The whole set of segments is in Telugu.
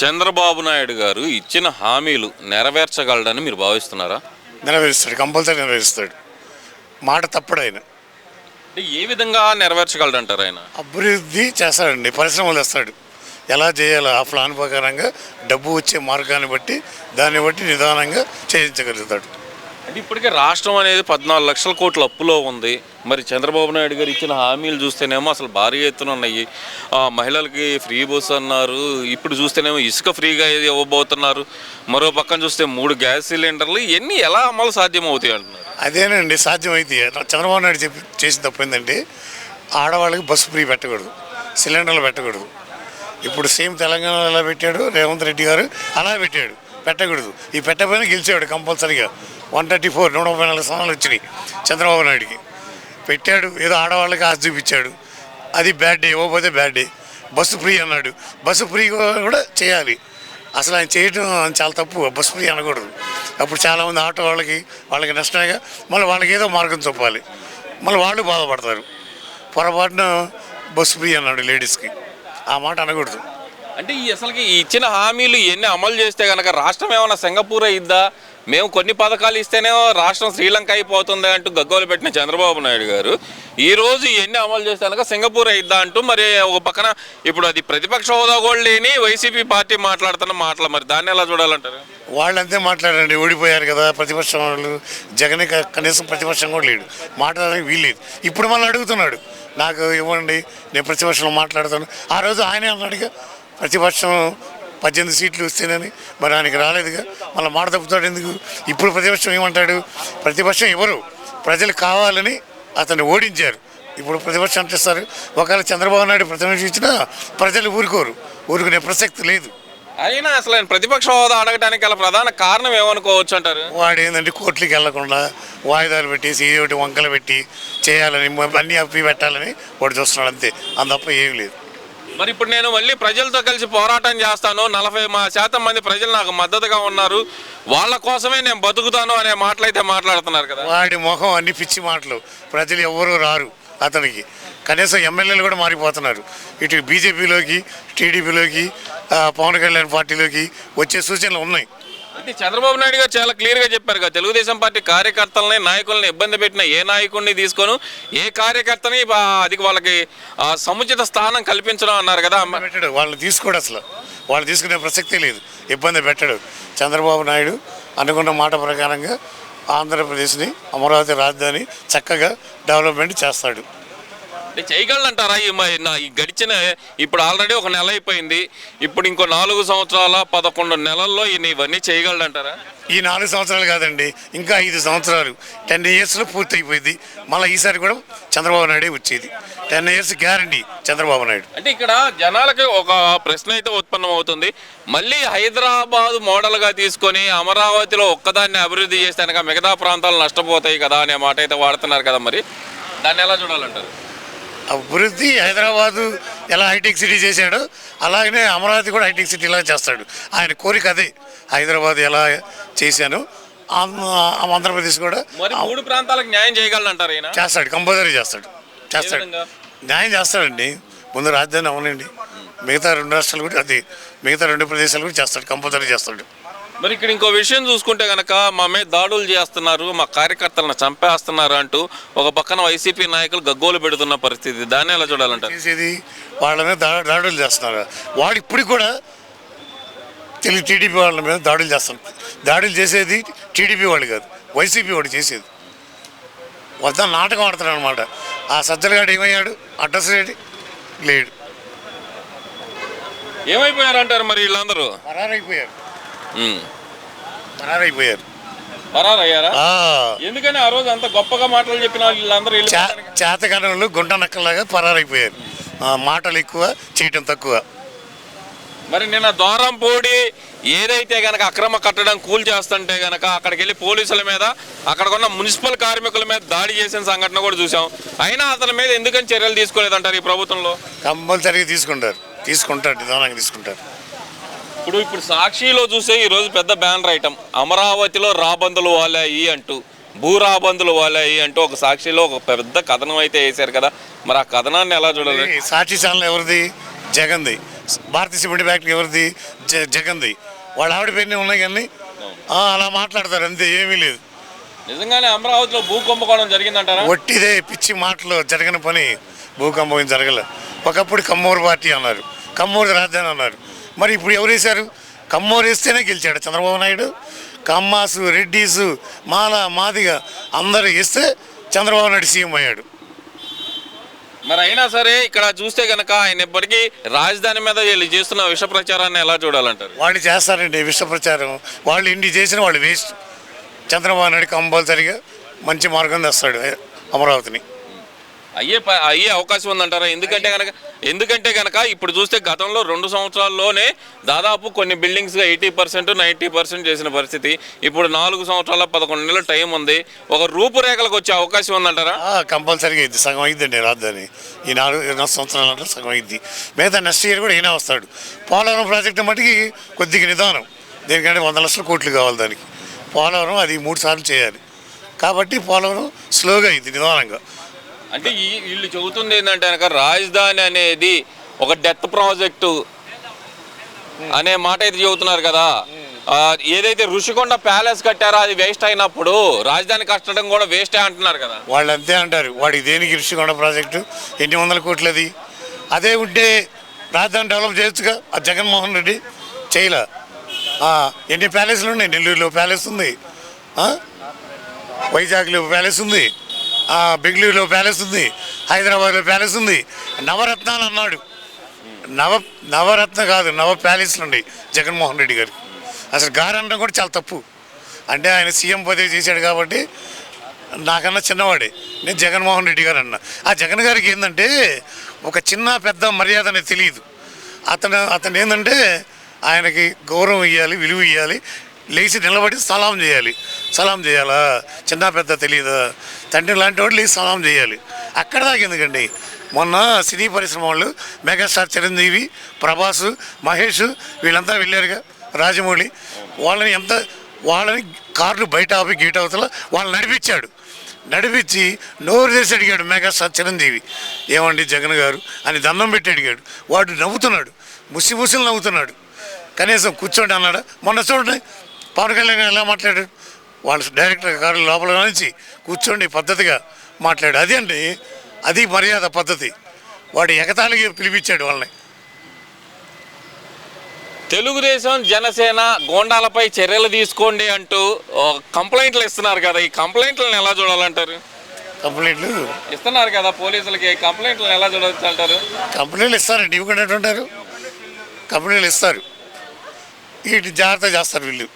చంద్రబాబు నాయుడు గారు ఇచ్చిన హామీలు నెరవేర్చగలడని మీరు భావిస్తున్నారా? నెరవేరుస్తాడు కంపల్సరీ నెరవేరుస్తాడు. మాట తప్పడు ఆయన. అంటే ఏ విధంగా నెరవేర్చగలడంటారు ఆయన? అభివృద్ధి చేస్తాడండి పరిశ్రమలు తెస్తాడు ఎలా చేయాలో ఆ ప్లాన్ ప్రకారంగా డబ్బు వచ్చే మార్గాన్ని బట్టి దాన్ని బట్టి నిదానంగా చేయించగలుగుతాడు. అంటే ఇప్పటికే రాష్ట్రం అనేది పద్నాలుగు లక్షల కోట్ల అప్పులో ఉంది. మరి చంద్రబాబు నాయుడు గారు ఇచ్చిన హామీలు చూస్తేనేమో అసలు భారీ ఎత్తున ఉన్నాయి. మహిళలకి ఫ్రీ బస్ అన్నారు. ఇప్పుడు చూస్తేనేమో ఇసుక ఫ్రీగా ఇవ్వబోతున్నారు. మరో పక్కన చూస్తే మూడు గ్యాస్ సిలిండర్లు ఇవన్నీ ఎలా అమలు సాధ్యమవుతాయి అంటున్నారు? అదేనండి సాధ్యమైతే. చంద్రబాబు నాయుడు చెప్పి చేసిన తప్పు ఏంటంటే ఆడవాళ్ళకి బస్సు ఫ్రీ పెట్టకూడదు. సిలిండర్లు పెట్టకూడదు. ఇప్పుడు సేమ్ తెలంగాణలో ఎలా పెట్టాడు? రేవంత్ రెడ్డి గారు అలా పెట్టాడు. పెట్టకూడదు. ఈ పెట్టకపోయినా గెలిచాడు కంపల్సరీగా. వన్ థర్టీ ఫోర్ నూట ముప్పై నాలుగు స్థానాలు వచ్చినాయి చంద్రబాబు నాయుడికి. పెట్టాడు. ఏదో ఆడవాళ్ళకి ఆశ చూపించాడు. అది బ్యాడ్ డే ఇవ్వకపోతే బ్యాడ్ డే బస్సు ఫ్రీ అన్నాడు. బస్సు ఫ్రీ కూడా చేయాలి. అసలు ఆయన చేయడం చాలా తప్పు. బస్సు ఫ్రీ అనకూడదు. అప్పుడు చాలామంది ఆటో వాళ్ళకి వాళ్ళకి నష్టమేగా మళ్ళీ వాళ్ళకి ఏదో మార్గం చూపాలి. మళ్ళీ వాళ్ళు బాధపడతారు. పొరపాటున బస్సు ఫ్రీ అన్నాడు లేడీస్కి ఆ మాట అనకూడదు. అంటే ఈ అసలుకి ఇచ్చిన హామీలు ఇవన్నీ అమలు చేస్తే కనుక రాష్ట్రం ఏమైనా సింగపూర్ అయిద్దా మేము కొన్ని పథకాలు ఇస్తేనే రాష్ట్రం శ్రీలంక అయిపోతుంది అంటూ గగ్గోలు పెట్టిన చంద్రబాబు నాయుడు గారు. ఈరోజు ఎన్ని ఇవన్నీ అమలు చేస్తానక సింగపూర్ అయిద్దా అంటూ మరి ఒక పక్కన ఇప్పుడు అది ప్రతిపక్ష హోదా కూడా లేని వైసీపీ పార్టీ మాట్లాడుతున్న మాటలు మరి దాన్ని ఎలా చూడాలంటారు? వాళ్ళంతే మాట్లాడండి ఓడిపోయారు కదా ప్రతిపక్షం వాళ్ళు. జగన్ కనీసం ప్రతిపక్షం కూడా లేడు. మాట్లాడడానికి వీల్లేదు. ఇప్పుడు మళ్ళీ అడుగుతున్నాడు. నాకు ఇవ్వండి నేను ప్రతిపక్షంలో మాట్లాడుతాను. ఆ రోజు ఆయనే అన్నాడుగా ప్రతిపక్షం పద్దెనిమిది సీట్లు వస్తేనని మరి ఆయనకి రాలేదుగా. మళ్ళీ మాట తప్పుతాడు ఎందుకు? ఇప్పుడు ప్రతిపక్షం ఏమంటాడు? ప్రతిపక్షం ఎవరు? ప్రజలు కావాలని అతన్ని ఓడించారు. ఇప్పుడు ప్రతిపక్షం అంటిస్తారు ఒకవేళ చంద్రబాబు నాయుడు ప్రతిపక్షం ఇచ్చినా ప్రజలు ఊరుకోరు. ఊరుకునే ప్రసక్తి లేదు. అయినా అసలు ఆయన ప్రతిపక్ష హోదా అడగడానికి గల ప్రధాన కారణం ఏమనుకోవచ్చు అంటారు? వాడు ఏంటంటే కోర్టుకి వెళ్ళకుండా వాయిదాలు పెట్టేసి ఏదో ఒకటి వంకలు పెట్టి చేయాలని అన్నీ అప్పి పెట్టాలని వాడు చూస్తున్నాడు అంతే. అంతప్ప ఏం లేదు. మరి ఇప్పుడు నేను మళ్ళీ ప్రజలతో కలిసి పోరాటం చేస్తాను. నలభై మా శాతం మంది ప్రజలు నాకు మద్దతుగా ఉన్నారు. వాళ్ళ కోసమే నేను బతుకుతాను అనే మాటలు అయితే మాట్లాడుతున్నారు కదా. వాడి ముఖం అన్ని పిచ్చి మాటలు. ప్రజలు ఎవ్వరూ రారు అతనికి. కనీసం ఎమ్మెల్యేలు కూడా మారిపోతున్నారు. ఇటు బీజేపీలోకి టీడీపీలోకి పవన్ కళ్యాణ్ పార్టీలోకి వచ్చే సూచనలు ఉన్నాయి. అంటే చంద్రబాబు నాయుడు గారు చాలా క్లియర్గా చెప్పారు కదా తెలుగుదేశం పార్టీ కార్యకర్తలని నాయకుల్ని ఇబ్బంది పెట్టిన ఏ నాయకుడిని తీసుకొని ఏ కార్యకర్తని అది వాళ్ళకి సముచిత స్థానం కల్పించడం అన్నారు కదా. పెట్టాడు వాళ్ళని తీసుకోడు అసలు. వాళ్ళు తీసుకునే ప్రసక్తి లేదు. ఇబ్బంది పెట్టాడు. చంద్రబాబు నాయుడు అనుకున్న మాట ప్రకారంగా ఆంధ్రప్రదేశ్ని అమరావతి రాజధాని చక్కగా డెవలప్మెంట్ చేస్తాడు. అంటే చేయగలనంటారా? ఈ నా- ఈ గడిచిన ఇప్పుడు ఆల్రెడీ ఒక నెల అయిపోయింది. ఇప్పుడు ఇంకో నాలుగు సంవత్సరాల పదకొండు నెలల్లో ఈయన ఇవన్నీ చేయగలడంటారా ఈ నాలుగు సంవత్సరాలు కాదండి ఇంకా ఐదు సంవత్సరాలు. టెన్ ఇయర్స్లో పూర్తి అయిపోయింది మళ్ళీ ఈసారి కూడా చంద్రబాబు నాయుడే వచ్చేది. Ten years guarantee Chandrababu Naidu. అంటే ఇక్కడ జనాలకి ఒక ప్రశ్న అయితే ఉత్పన్నం అవుతుంది మళ్ళీ హైదరాబాద్ మోడల్గా తీసుకొని అమరావతిలో ఒక్కదాన్ని అభివృద్ధి చేస్తే మిగతా ప్రాంతాలు నష్టపోతాయి కదా అనే మాట అయితే వాడుతున్నారు కదా మరి. దాన్ని ఎలా చూడాలంటారు? అభివృద్ధి హైదరాబాదు ఎలా హైటెక్ సిటీ చేశాడో అలాగనే అమరావతి కూడా హైటెక్ సిటీ లాగా చేస్తాడు. ఆయన కోరిక అదే హైదరాబాద్ ఎలా చేశాను ఆంధ్ర- ఆంధ్రప్రదేశ్ కూడా మూడు ప్రాంతాలకు న్యాయం చేయగలనంటారు ఈయన? చేస్తాడు కంపల్సరీ చేస్తాడు చేస్తాడు? న్యాయం చేస్తాడండి. ముందు రాజధాని అవునండి. మిగతా రెండు రాష్ట్రాలు కూడా అది మిగతా రెండు ప్రదేశాలు కూడా చేస్తాడు కంపల్సరీ చేస్తాడు. మరి ఇక్కడ ఇంకో విషయం చూసుకుంటే కనుక మా మీద దాడులు చేస్తున్నారు మా కార్యకర్తలను చంపేస్తున్నారు అంటూ ఒక పక్కన వైసీపీ నాయకులు గగ్గోలు పెడుతున్న పరిస్థితి. దాన్ని ఎలా చూడాలంటారు? చేసేది వాళ్ళ మీద దాడులు చేస్తున్నారు. వాడు ఇప్పుడు కూడా తెలుగు టీడీపీ వాళ్ళ మీద దాడులు చేస్తున్నారు. దాడులు చేసేది టీడీపీ వాళ్ళు కాదు వైసీపీ వాడు చేసేది. వద్ద నాటకం ఆడుతున్నాడు అనమాట ఆ సజ్జలగాడు ఏమయ్యాడు? అడ్రస్ లేడు లేడు. ఏమైపోయారంటారు మరి వీళ్ళందరూ? పరారైపోయారు. పరారైపోయారు. పరారయ్యారా? ఎందుకని ఆ రోజు అంత గొప్పగా మాటలు చెప్పిన వీళ్ళందరూ చే వెళ్ళిపోయారు? చేతగానంలో గుంట నక్కలాగా పరారైపోయారు. మాటలు ఎక్కువ చేయటం తక్కువ. మరి నిన్న ద్వారం పోడి ఏదైతే గనక అక్రమ కట్టడం కూల్ చేస్తుంటే గనక అక్కడికి వెళ్ళి పోలీసుల మీద అక్కడ ఉన్న మున్సిపల్ కార్మికుల మీద దాడి చేసిన సంఘటన కూడా చూసాం అయినా అతని మీద ఎందుకని చర్యలు తీసుకోలేదంటారు ఈ ప్రభుత్వంలో? కంపల్సరీగా తీసుకుంటారు. తీసుకుంటారు నిదానంగా తీసుకుంటారు. ఇప్పుడు ఇప్పుడు సాక్షిలో చూసే ఈ రోజు పెద్ద బ్యానర్ ఐటమ్ అమరావతిలో రాబందులు వాలాయి అంటూ భూ రాబందులు వాలాయి అంటూ ఒక సాక్షిలో ఒక పెద్ద కథనం అయితే వేశారు కదా. మరి ఆ కథనాన్ని ఎలా చూడాలి? సాక్షి ఛానల్ ఎవరిది? జగన్ది. భారతీయ సిమెంట్ ఫ్యాక్టరీ ఎవరిది? జ జగన్ది. వాళ్ళ ఆవిడ పేరునే ఉన్నాయి కానీ అలా మాట్లాడతారు అంతే ఏమీ లేదు. నిజంగానే అమరావతిలో భూ కుంభకోణం జరిగిందంటారా? ఒట్టిదే పిచ్చి మాటలు జరగని పని భూకంపం జరగలే. ఒకప్పుడు కమ్మూరు పార్టీ అన్నారు కమ్మూరు రాజధాని అన్నారు. మరి ఇప్పుడు ఎవరు వేశారు? కమ్మూరు వేస్తేనే గెలిచాడు చంద్రబాబు నాయుడు. కమ్మాసు రెడ్డీసు మాల మాదిగ అందరూ వేస్తే చంద్రబాబు నాయుడు సీఎం అయ్యాడు. మరి అయినా సరే ఇక్కడ చూస్తే గనక ఆయన ఇప్పటికీ రాజధాని మీద వీళ్ళు చేస్తున్న విష ప్రచారాన్ని ఎలా చూడాలంటారు? వాళ్ళు చేస్తారండి విష ప్రచారం. వాళ్ళు ఇండి చేసిన వాళ్ళు వేస్ట్. చంద్రబాబు నాయుడు కంపల్సరిగా మంచి మార్గం తెస్తాడు అమరావతిని. అయ్యే అయ్యే అవకాశం ఉందంటారా? ఎందుకంటే కనుక ఎందుకంటే కనుక ఇప్పుడు చూస్తే గతంలో రెండు సంవత్సరాల్లోనే దాదాపు కొన్ని buildings eighty percent ninety percent చేసిన పరిస్థితి. ఇప్పుడు నాలుగు సంవత్సరాల పదకొండు నెలల టైం ఉంది. ఒక రూపురేఖలకు వచ్చే అవకాశం ఉందంటారా? కంపల్సరీగా ఇది సగం అయిందండి రాజధాని. ఈ నాలుగు నాలుగు సంవత్సరాలు సగం అయింది మిగతా నెక్స్ట్ ఇయర్ కూడా ఈయన వస్తాడు. పోలవరం ప్రాజెక్టు మటుకి కొద్దిగా నిదానం. దేనికంటే వంద లక్షల కోట్లు కావాలి దానికి. పోలవరం అది మూడు సార్లు చేయాలి. కాబట్టి పోలవరం స్లోగా అయింది నిదానంగా. అంటే ఈ వీళ్ళు చెబుతుంది ఏంటంటే కనుక రాజధాని అనేది ఒక డెత్ ప్రాజెక్టు అనే మాట అయితే చెబుతున్నారు కదా. ఏదైతే ఋషికొండ ప్యాలెస్ కట్టారో అది వేస్ట్ అయినప్పుడు రాజధాని కట్టడం కూడా వేస్టే అంటున్నారు కదా. వాళ్ళు అంతే అంటారు. వాడికి దేనికి ఋషికొండ ప్రాజెక్టు? ఎన్ని వందల కోట్లు అది అదే ఉంటే రాజధాని డెవలప్ చేయొచ్చుగా? ఆ జగన్మోహన్ రెడ్డి చేయలే? ఎన్ని ప్యాలెస్లు ఉన్నాయి? నెల్లూరులో ప్యాలెస్ ఉంది. వైజాగ్లో ప్యాలెస్ ఉంది. బెంగళూరులో ప్యాలెస్ ఉంది హైదరాబాద్లో ప్యాలెస్ ఉంది. నవరత్నాలు అన్నాడు. నవ నవరత్న కాదు నవ ప్యాలెస్లు ఉన్నాయి జగన్మోహన్ రెడ్డి గారు అసలు గారు అనడం కూడా చాలా తప్పు. అంటే ఆయన సీఎం పదవి చేశాడు కాబట్టి నాకన్నా చిన్నవాడే. నేను జగన్మోహన్ రెడ్డి గారు అన్న. ఆ జగన్ గారికి ఏంటంటే ఒక చిన్న పెద్ద మర్యాద అనేది తెలియదు. అతను అతను ఏంటంటే ఆయనకి గౌరవం ఇవ్వాలి విలువ ఇవ్వాలి లేచి నిలబడి సలాం చేయాలి. సలాం చేయాలా? చిన్న పెద్ద తెలియదా? తండ్రి లాంటి వాడు లేచి సలాం చేయాలి. అక్కడ దాకా ఎందుకండి? మొన్న సినీ పరిశ్రమ వాళ్ళు మెగాస్టార్ చిరంజీవి ప్రభాస్ మహేష్ వీళ్ళంతా వెళ్ళారుగా రాజమౌళి. వాళ్ళని ఎంత వాళ్ళని కార్లు బయట ఆపి గేట్ అవతల వాళ్ళు నడిపించాడు. నడిపించి నోరు చేసి అడిగాడు మెగాస్టార్ చిరంజీవి. ఏమండి జగన్ గారు? అని దండం పెట్టి అడిగాడు. వాడు నవ్వుతున్నాడు. ముసి ముసిలు నవ్వుతున్నాడు. కనీసం కూర్చోండి అన్నాడు? మొన్న చూడండి. పవన్ కళ్యాణ్ ఎలా మాట్లాడాడు వాళ్ళు డైరెక్టర్ గారు లోపల నుంచి కూర్చోండి పద్ధతిగా మాట్లాడు. అది అండి అది మర్యాద పద్ధతి. వాడు ఎగతాళికి పిలిపించాడు వాళ్ళని. తెలుగుదేశం జనసేన గోండాలపై చర్యలు తీసుకోండి అంటూ కంప్లైంట్లు ఇస్తున్నారు కదా. ఈ కంప్లైంట్లను ఎలా చూడాలంటారు? కంప్లైంట్లు? ఇస్తున్నారు కదా పోలీసులకి కంప్లైంట్లను ఎలా చూడవచ్చు అంటారు కంపెనీలు ఇస్తారండి ఇవ్వకుండా ఉంటారు కంపెనీలు ఇస్తారు. వీటి జాగ్రత్త చేస్తారు వీళ్ళు.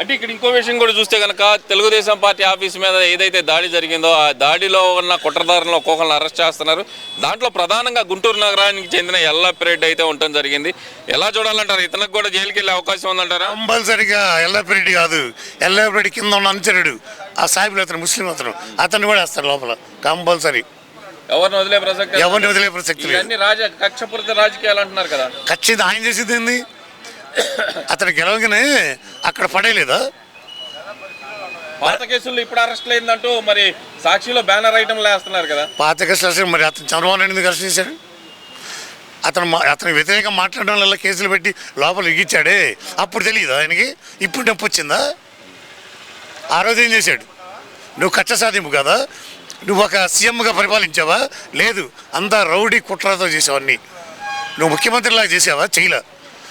అంటే ఇక్కడ ఇంకో విషయం కూడా చూస్తే కనుక తెలుగుదేశం పార్టీ ఆఫీస్ మీద ఏదైతే దాడి జరిగిందో ఆ దాడిలో ఉన్న కుట్రదారులను ఒక్కొక్కరిని అరెస్ట్ చేస్తున్నారు. దాంట్లో ప్రధానంగా గుంటూరు నగరానికి చెందిన ఎల్లప్రెడ్డి అయితే ఉండటం జరిగింది. ఎలా చూడాలంటారు? ఇతనికి కూడా జైలుకి వెళ్ళే అవకాశం ఉందంటారా? కంపల్సరిగా ఎల్లప్రెడ్డి కాదు. ఎల్లప్రెడ్డి కింద ఉన్న అనుచరుడు. ఆ సాహిబులు అతను ముస్లిం అతను. అతన్ని కూడా వేస్తారు లోపల. కంపల్సరీ. ఎవరిని వదిలే ప్రసక్తి? ఎవరిని వదిలే ప్రసక్తి రాజ కక్షపూరిత రాజకీయాలు అంటున్నారు కదా. ఖచ్చితంగా ఆయన చేసేది అతను గెలవగానే అక్కడ పడేయలేదా? పాత కేసుల్లో ఇప్పుడు అరెస్ట్ అయిందంటూ మరి సాక్షిలో బ్యానర్ ఐటమ్ వేస్తున్నారు కదా. పాత కేసులు మరి అతను చంద్రబాబు నాయుడు ఎందుకు అరెస్ట్ చేశాడు? అతను అతను వ్యతిరేకంగా మాట్లాడడం వల్ల కేసులు పెట్టి లోపల ఇగిచ్చాడే అప్పుడు తెలియదు ఆయనకి? ఇప్పుడు నొప్పి వచ్చిందా? ఆ రోజు ఏం చేశాడు? నువ్వు కచ్చ సాధింపు కదా? నువ్వు ఒక సీఎంగా పరిపాలించావా? లేదు అంతా రౌడీ కుట్రతో చేసావు అన్నీ నువ్వు ముఖ్యమంత్రిలాగా చేసావా? చేయలే.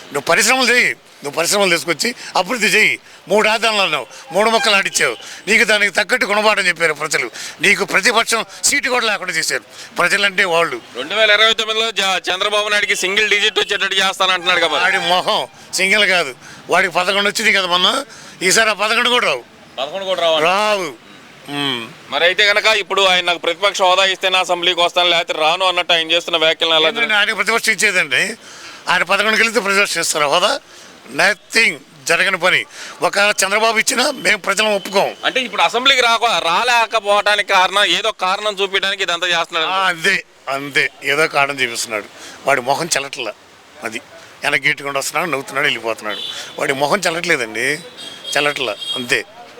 నువ్వు పరిశ్రమలు చేయి. నువ్వు పరిశ్రమలు తీసుకొచ్చి అభివృద్ధి చేయి. మూడు రాజధానులు అన్నావు. మూడు మొక్కలు ఆడిచ్చావు నీకు దానికి తగ్గట్టు గుణపాఠం చెప్పారు ప్రజలు. నీకు ప్రతిపక్షం సీటు కూడా లేకుండా చేశారు. ప్రజలంటే వాళ్ళు. రెండు వేల ఇరవై తొమ్మిదిలో చంద్రబాబు నాయుడికి సింగిల్ డిజిట్ వచ్చేటట్టు చేస్తానంటున్నాడు కదా. వాడి మొహం సింగిల్ కాదు. వాడికి పదకొండు వచ్చింది కదా మొన్న. ఈసారి ఆ పదకొండు కూడా రావు. పదకొండు కూడా రావు? ఉమ్. మరి అయితే కనుక ఇప్పుడు ఆయన నాకు ప్రతిపక్ష హోదా ఇస్తేనే అసెంబ్లీకి వస్తాను లేకపోతే రాను అన్నట్టు ఆయన చేస్తున్న ఏంటంటే ఆయన ప్రతిపక్షం ఇచ్చేదండి. ఆయన పదకొండుకి వెళ్తే ప్రతిపక్షం ఇస్తారు హోదా నథింగ్ జరగని పని. ఒక చంద్రబాబు ఇచ్చినా మేము ప్రజలను ఒప్పుకోం. అంటే ఇప్పుడు అసెంబ్లీకి రాక రాలేకపోవడానికి కారణం ఏదో కారణం చూపించడానికి ఇదంతా చేస్తున్నాడు. అంతే అంతే. ఏదో కారణం చూపిస్తున్నాడు. వాడి మొహం చెల్లట్ల అది. వెనక్కి గీట్టుకుండా వస్తున్నాడు నవ్వుతున్నాడు వెళ్ళిపోతున్నాడు. వాడి మొహం చెల్లట్లేదండి. చెల్లట్ల అంతే.